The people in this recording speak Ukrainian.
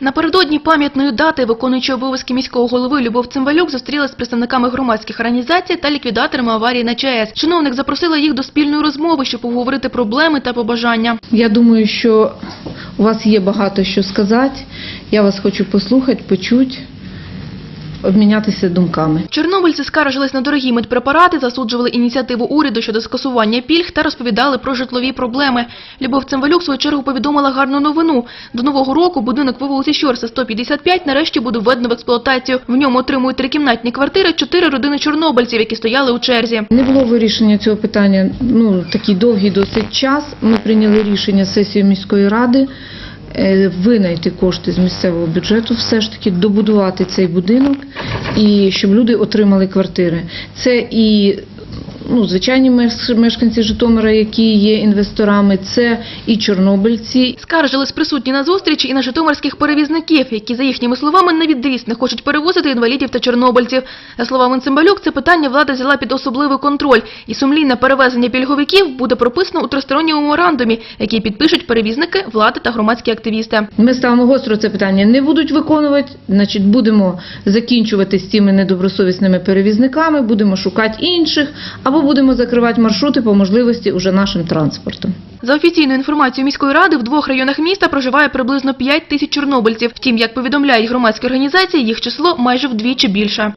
Напередодні пам'ятної дати виконуючий обов'язки міського голови Любов Цимбалюк зустрілася з представниками громадських організацій та ліквідаторами аварії на ЧАЕС. Чиновник запросила їх до спільної розмови, щоб обговорити проблеми та побажання. Я думаю, що у вас є багато що сказати. Я вас хочу послухати, почути, обмінятися думками. Чорнобильці скаржились на дорогі медпрепарати, засуджували ініціативу уряду щодо скасування пільг та розповідали про житлові проблеми. Любов Цимбалюк в свою чергу повідомила гарну новину. До нового року будинок по вулиці Щорса 155 нарешті буде введено в експлуатацію. В ньому отримують трикімнатні квартири чотири родини чорнобильців, які стояли у черзі. Не було вирішення цього питання ну такий довгий досить час. Ми прийняли рішення сесії міської ради винайти кошти з місцевого бюджету, все ж таки добудувати цей будинок і щоб люди отримали квартири. Це і ну, звичайні меш- мешканці Житомира, які є інвесторами, це і чорнобильці, Скаржились присутні на зустрічі і на житомирських перевізників, які, за їхніми словами, на відріз не хочуть перевозити інвалідів та чорнобильців. За словами Цимбалюк, це питання влада взяла під особливий контроль, і сумлінне перевезення пільговиків буде прописано у тристоронньому меморандумі, який підпишуть перевізники, влада та громадські активісти. Ми ставимо гостро це питання. Не будуть виконувати, значить будемо закінчувати з цими недобросовісними перевізниками, будемо шукати інших, або будемо закривати маршрути по можливості уже нашим транспортом. За офіційною інформацією міської ради, в двох районах міста проживає приблизно 5 тисяч чорнобильців. Втім, як повідомляють громадські організації, їх число майже вдвічі більше.